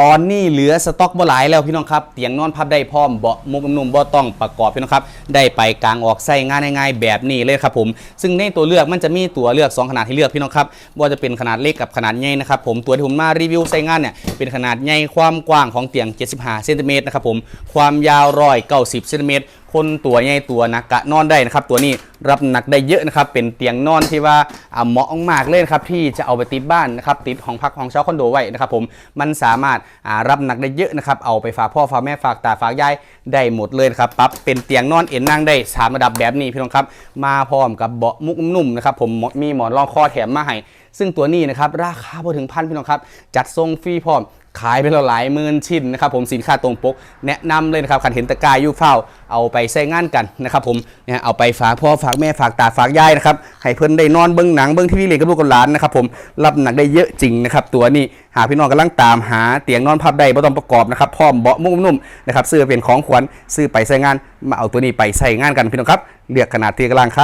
ตอนนี้เหลือสต็อกบ่หลายแล้วพี่น้องครับเตียงนอนพับได้พร้อมเบาะมุกนุ่มบ่ต้องประกอบพี่น้องครับได้ไปกลางออกใส่งานง่ายๆแบบนี้เลยครับผม ซึ่งในตัวเลือกมันจะมีตัวเลือก 2 ขนาดให้เลือกพี่น้องครับว่าจะเป็นขนาดเล็กกับขนาดใหญ่นะครับผมตัวที่ผมมารีวิวใส่งานเนี่ยเป็นขนาดใหญ่ความกว้างของเตียง 75 เซนติเมตรนะครับผมความยาวร้อยเซนติเมตร คนตัวใหญ่ตัวหนักกะนอนได้นะครับ ตัวนี้รับหนักได้เยอะนะครับ เป็นเตียงนอนที่ว่าเหมาะมากเลยนะครับที่จะเอาไปติดบ้านนะครับติดห้องพักห้องเช่าคอนโดไว้นะครับ ผมมันสามารถรับหนักได้เยอะนะครับ เอาไปฝากพ่อฝากแม่ฝากตาฝากยายได้หมดเลยนะครับปรับเป็นเตียงนอนเอ็นนั่งได้สามระดับแบบนี้พี่น้องครับ มาพร้อมกับเบาะมุกนุ่มนะครับ ผมมีหมอนรองคอแถมมาให้ ซึ่งตัวนี้นะครับราคาพอถึงพันพี่น้องครับ จัดทรงฟรีพร้อมขายไปแล้วหลายหมื่นชิ้นนะครับผมสินค้าตรงปก แนะนำเลยนะครับขันเห็นตะกายยูเฝ้าเอาไปใช้งานกันนะครับผมเนี่ยเอาไปฝากพ่อฝากแม่ฝากตาฝากยายนะครับให้เพิ่อนได้นอนเบิ้งหนังเบิ้งทีวีเลยกับลูกกับหลานนะครับผมรับหนักได้เยอะจริงนะครับตัวนี้หาพี่น้องกำลังตามหาเตียงนอนพับได้บ่ต้องประกอบนะครับพร้อมเบาะมุ้งนุ่มนะครับซื้อเป็นของขวัญซื้อไปใช้งานมาเอาตัวนี้ไปใช้งานกันพี่น้องครับเลือกขนาดที่กลังครับ